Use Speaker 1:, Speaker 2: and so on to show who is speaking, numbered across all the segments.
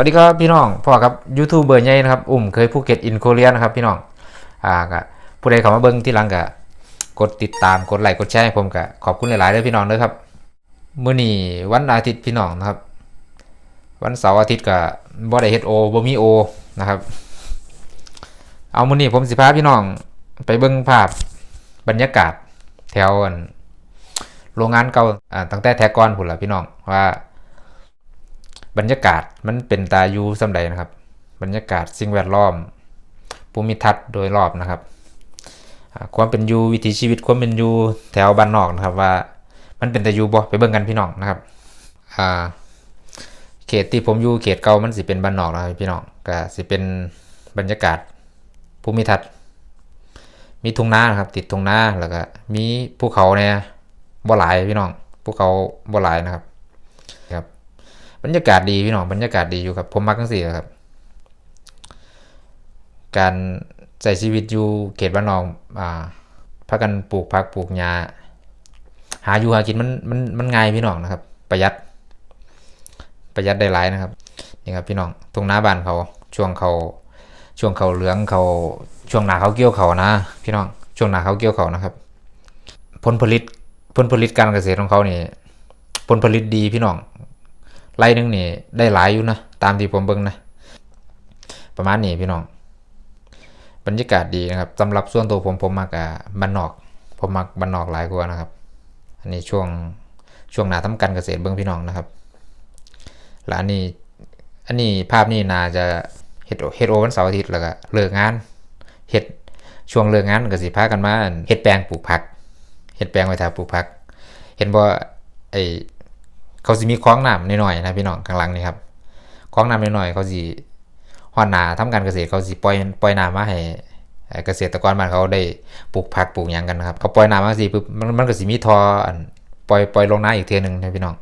Speaker 1: วัสดีครับพี่น้องพ่อครับยูทูบเบอร์ใหญ่นะครับอุ้มเคยภูเก็ตอินโคเรียนะครับพี่น้องอ่าก็ผู้ใดเข้ามาเบิ่งที่หลังก็กดติดตามกดไลค์กดแชร์ให้ผมก็ขอบคุณหลายๆเลยพี่น้องเด้อครับมื้อนี้วันอาทิตย์พี่น้องนะครับ วันเสาร์อาทิตย์ก็บ่ได้เฮ็ดโอบ่มีโอนะครับเอามื้อนี้ผมสิพาพี่น้องไปเบิ่งภาพบรรยากาศแถวโรงงานเก่าอ่าตั้งแต่แทกอนพุ่นล่ะพี่น้องว่า บรรยากาศมันเป็นตาอยู่สำใดนะครับ บรรยากาศสิ่งแวดล้อม ภูมิทัศน์โดยรอบนะครับ ความเป็นอยู่วิถีชีวิตความเป็นอยู่แถวบ้านนอกนะครับว่า มันเป็นตาอยู่บ่ไปเบิ่งกันพี่น้องนะครับอ่าเขตที่ผมอยู่เขตเก่ามันสิเป็นบ้านนอกนะครับพี่น้องก็สิเป็นบรรยากาศภูมิทัศน์มีทุ่งนานะครับ ติดทุ่งนาแล้วก็มีภูเขาเนี่ยบ่หลายพี่น้องภูเขาบ่หลายนะครับ บรรยากาศดีพี่น้องบรรยากาศดีอยู่ครับผมมักทั้งสี่ครับ การใช้ชีวิตอยู่เขตบ้านนอกอ่าพากันปลูกผักปลูกหญ้าหาอยู่หากินมันมันมันง่ายพี่น้องนะครับ ประหยัด ประหยัดได้หลายนะครับนี่ครับพี่น้องตรงหน้าบ้านเขาช่วงเขาช่วงเขาเหลืองเขาช่วงหนาเขาเกี่ยวเขานะ พี่น้องช่วงหนาเขาเกี่ยวเขานะครับ ผลผลิตผลผลิตการเกษตรของเขานี่ผลผลิตดีพี่น้อง ไล่หนึงนี่ได้หลายอยู่นะตามที่ผมเบิ่งนะ ประมาณนี้พี่น้อง บรรยากาศดีนะครับสำหรับส่วนตัวผมผมมักอะบ้านนอก ผมมักบ้านนอกหลายกว่านะครับ อันนี้ช่วงช่วงหนาทำการเกษตรเบิ่งพี่น้องนะครับแล้วอันนี้อันนี้ภาพนี้น่าจะเฮ็ดเฮ็ดโอวันเสาร์อาทิตย์แล้วก็เลิกงานเฮ็ดช่วงเลิกงานก็สิพากันมาเฮ็ดแปลงปลูกผักเฮ็ดแปลงไว้ถ้าปลูกผัก เห็นบ่ไอ เขาสิมีคล้องน้ำน้อยๆนะพี่น้องข้างหลังนี่ครับคล้องน้ำน้อยๆเขาสิฮอนนาทำการเกษตรเขาสิปล่อยปล่อยน้ำมาให้เกษตรกรบ้านเขาได้ปลูกผักปลูกหยังกันนะครับเขาปล่อยน้ำมาสิปุ๊บมันมันก็สิมีทออันปล่อยปล่อยลงน้าอีกเทื่อหนึงนะพี่น้อง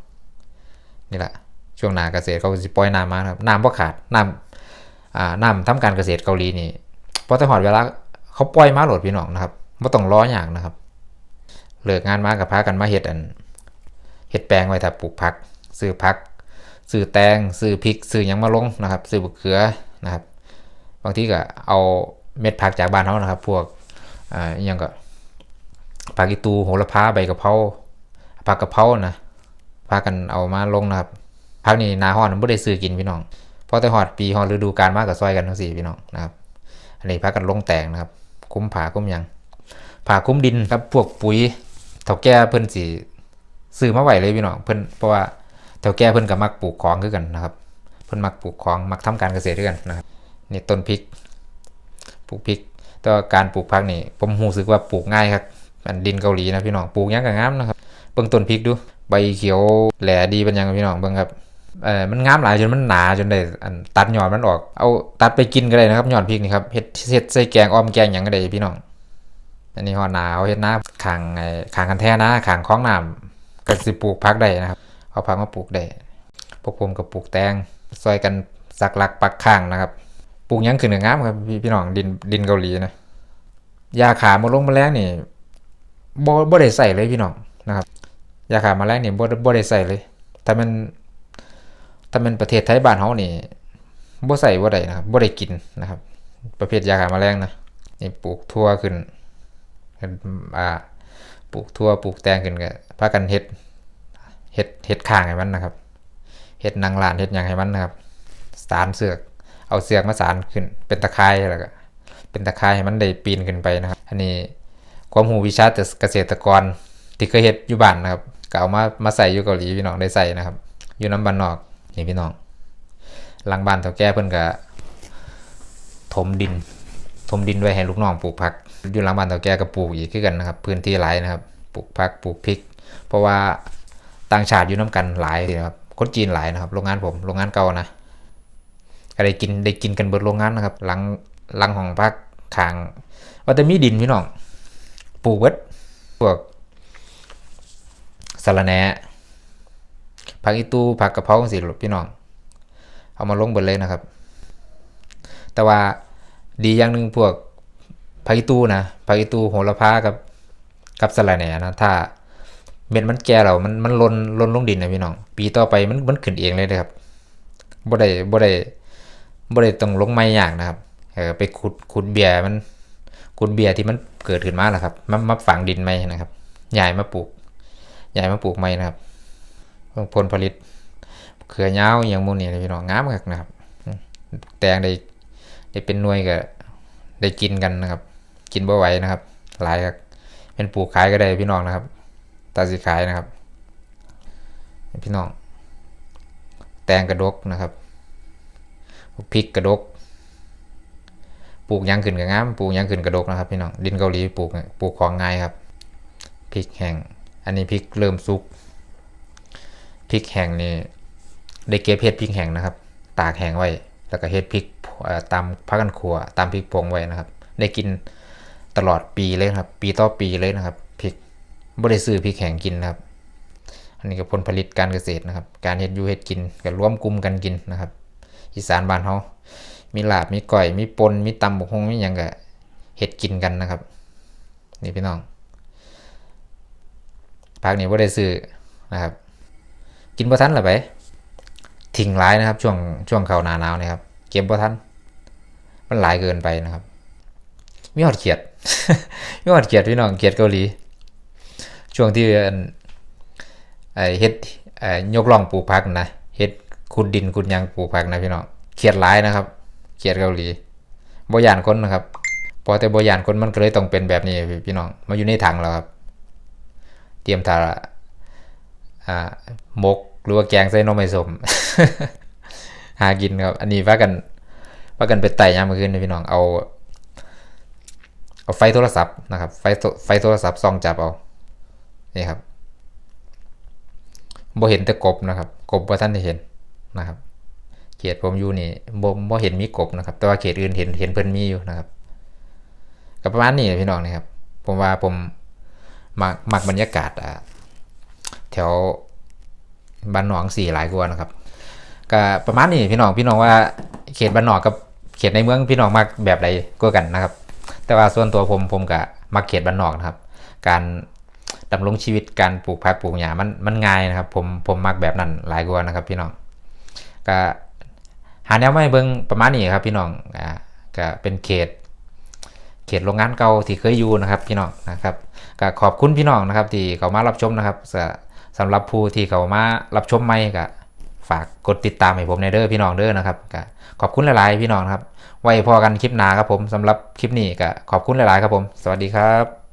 Speaker 1: นี่แหละช่วงหนาเกษตรเขาสิปล่อยน้ำมานะครับน้ำบ่ขาดน้ำอ่าน้ำทำการเกษตรเกาหลีนี่พอแต่หอดเวลาเขาปล่อยมาโหลดพี่น้องนะครับไม่ต้องรออย่างนะครับเลิกงานมากับพากันมาเฮ็ดอัน ดแปลงไว้ถ้าปลูกผักซื้อผักซื้อแตงซื้อพริกซื้อหยังมาลงนะครับซื้อบุกเขือนะครับ บางทีก็เอาเม็ดผักจากบ้านเขานะครับ พวกอ่าอหยังก็ผักอีตูโหระพาใบกะเพราผักกะเพรานะพากันเอามาลงนะครับผักนี่นาฮอนไม่ได้ซื้อกินพี่น้องเพราะแต่ฮอดปีฮอดฤดูกาลมากกับซอยกันทั้งสี่พี่น้องนะครับ อันนี้พากันลงแตงนะครับ คุ้มผาคุ้มหยังผาคุ้มดินครับพวกปุ๋ยเถาแก่เพิ่นสี ซื้อมาไหวเลยพี่น้องเพิ่นเพราะว่าแถวแก่เพิ่นก็มักปลูกของคือกันนะครับ เพิ่นมักปลูกของมักทำการเกษตรด้วยกันนะครับนี่ต้นพริกปลูกพริกแต่ว่าการปลูกผักนี่ผมรู้สึกว่าปลูกง่ายครับมันดินเกาหลีนะพี่น้องปลูกยังก็งามนะครับเบิ่งต้นพริกดู ใบเขียวแหลดีเป็นยังพี่น้องเบิ่งครับเออมันงามหลายจนมันหนาจนได้อันตัดหยอดมันออก เอาตัดไปกินก็ได้นะครับหยอดพริกนี่ครับเฮ็ดเฮ็ดใส่แกงอ้อมแกงหยังก็ได้พี่น้องอันนี้ฮอดหนาวเฮ็ดนาขางไอ้ขางกันแท้นะขางคลองน้ำ ก็สิปลูกพักได้นะครับ เอาพักมาปลูกได้พวกผมก็ปลูกแตงซอยกันสักหลักปักข้างนะครับ ปลูกยังขึ้นงามครับพี่พี่น้องดินดินเกาหลีนะยาขามาลงมาแมลงนี่บ่บ่ได้ใส่เลยพี่น้องนะครับยาขามาแมลงนี่บ่บ่ได้ใส่เลยถ้ามันถ้ามันประเทศไทยบ้านเฮานี่บ่ใส่บ่ได้นะครับบ่ได้กินนะครับ ประเภทยาขามาแมลงนะนี่ปลูกทั่วขึ้นอ่าปลูกทั่วปลูกแตงขึ้นก็ พากันเฮ็ดเฮ็ดเฮ็ดข้างให้มันนะครับเฮ็ดนางลานเฮ็ดหยังให้มันนะครับ สารเสือกเอาเสือกมาสารขึ้น เป็นตะไคร้แล้วก็เป็นตะไคร้ให้มันได้ปีนขึ้นไปนะครับ อันนี้ความรู้วิชาเกษตรกรที่เคยเฮ็ดอยู่บ้านนะครับก็เอามามาใส่อยู่เกาหลีพี่น้องได้ใส่นะครับ อยู่น้ำบ้านนอกนี่พี่น้องหลังบ้านเฒ่าแก่เพิ่นก็ถมดิน ถมดินไว้ให้ลูกน้องปลูกผัก อยู่หลังบ้านเฒ่าแก่ก็ปลูกอีกคือกันนะครับ พื้นที่หลายนะครับ ปลูกผักปลูกพริก เพราะว่าต่างชาติอยู่น้ำกันหลายนะครับคนจีนหลายนะครับ โรงงานผมโรงงานเก่านะก็ได้กินได้กินกันเบิดโรงงานนะครับ หลังหลังของพักขางว่าแต่มีดินพี่น้องปลูกเบิดพวกสะระแหน่ผักอีตูผักกระเพราสิพี่น้อง เอามาลงเบิดเลยนะครับ แต่ว่าดีอย่างหนึ่งพวกผักอีตูนะผักอีตูโหระพากับกับสะระแหน่นะถ้า เม็ดมันแก่แล้วมันมันลนลนลงดินนะพี่น้อง ปีต่อไปมันมันขึ้นเองเลยนะครับบ่ได้บ่ได้บ่ได้ต้องลงไม้ย่ากนะครับเออไปขุดขุดเบียร์มันขุดเบียร์ที่มันเกิดขึ้นมาแล้วครับมามาฝังดินใหม่นะครับย้ายมาปลูกย้ายมาปลูกใหม่นะครับผลผลิตเขือยาวอย่างมูนี่พี่น้องงามคักนะครับ แตงได้ได้เป็นหน่วยก็ได้กินกันนะครับ กินบ่ไหวนะครับ หลายครับเป็นปลูกขายก็ได้พี่น้องนะครับ ตาสิขายนะครับ พี่น้อง แตงกระดกนะครับพริกกระดก ปลูกยังขึ้นกับงามปลูกยังขึ้นกระดกนะครับพี่น้องดินเกาหลีปลูกปลูกของง่ายครับพริกแห้งอันนี้พริกเริ่มสุกพริกแห้งนี่ได้เก็บเห็ดพริกแห้งนะครับ ตากแห้งไว้ แล้วก็เห็ดพริกตามพักกันครัวตามพริกผงไว้นะครับ ได้กินตลอดปีเลยครับ ปีต่อปีเลยนะครับ พริกบ่ได้ซื้อพริกแห้งกินนะครับ อันนี้ก็ผลผลิตการเกษตรนะครับ การเฮ็ดยูเฮ็ดกินก็ร่วมกลุ่มกันกินนะครับ อีสานบ้านเฮามีลาบมีก้อยมีปนมีตำบกฮงมีหยังก็เฮ็ดกินกันนะครับ นี่พี่น้องภาคนี้บ่ได้ซื้อนะครับ กินบ่ทันล่ะไปทิ้งหลายนะครับช่วงช่วงเขาหนาหนาวนี่ครับ เก็บบ่ทันมันหลายเกินไปนะครับมีหอดเขียดมีหอดเขียดพี่น้องเขียดเกาหลี ช่วงที่เฮ็ดยกล่องปลูกผักนะเฮ็ดขุดดินขุดยังปลูกผักนะพี่น้องเขียดหลายนะครับเขียดเกาหลีบ่ยานคนนะครับพอแต่บ่ยานคนมันก็เลยต้องเป็นแบบนี้พี่น้องมาอยู่ในถังแล้วครับ เตรียมทาอ่ามกหรือว่าแกงใส่นมไม้สม หากินครับ อันนี้ว่ากันว่ากันไปไต่ยามมื้อคืนนะพี่น้องเอา เอาไฟโทรศัพท์นะครับ ไฟโทไฟโทรศัพท์ส่องจับเอา นี่ครับบ่เห็นแต่กบนะครับ กบว่าท่านได้เห็นนะครับเขตผมอยู่นี่บ่บ่เห็นมีกบนะครับ แต่ว่าเขตอื่นเห็นเห็นเพิ่นมีอยู่นะครับก็ประมาณนี้พี่น้องนะครับ ผมว่าผมมักมักบรรยากาศอ่าแถวบ้านหนองสี่หลายกว่านะครับก็ประมาณนี้พี่น้องพี่น้องว่าเขตบ้านนอกกับเขตในเมืองพี่น้องมักแบบใดกว่ากันนะครับ แต่ว่าส่วนตัวผมผมก็มักเขตบ้านนอกนะครับ การ ดำรงชีวิตการปลูกผักปลูกหญ้ามันมันง่ายนะครับ ผมผมมักแบบนั้นหลายกว่านะครับ พี่น้องก็หาแนวไม่เบิ่งประมาณนี้ครับ พี่น้องอ่าก็เป็นเขต เขตโรงงานเก่าที่เคยอยู่นะครับ พี่น้องนะครับก็ขอบคุณพี่น้องนะครับ ที่เขามารับชมนะครับสสำหรับผู้ที่เขามารับชมใหม่ก็ฝากกดติดตามให้ผมในเด้อพี่น้องเด้อนะครับก็ขอบคุณหลาย ๆ พี่น้องครับ ไว้พอกันคลิปหน้าครับผมสำหรับคลิปนี้ก็ขอบคุณหลาย ๆ ครับผม สวัสดีครับ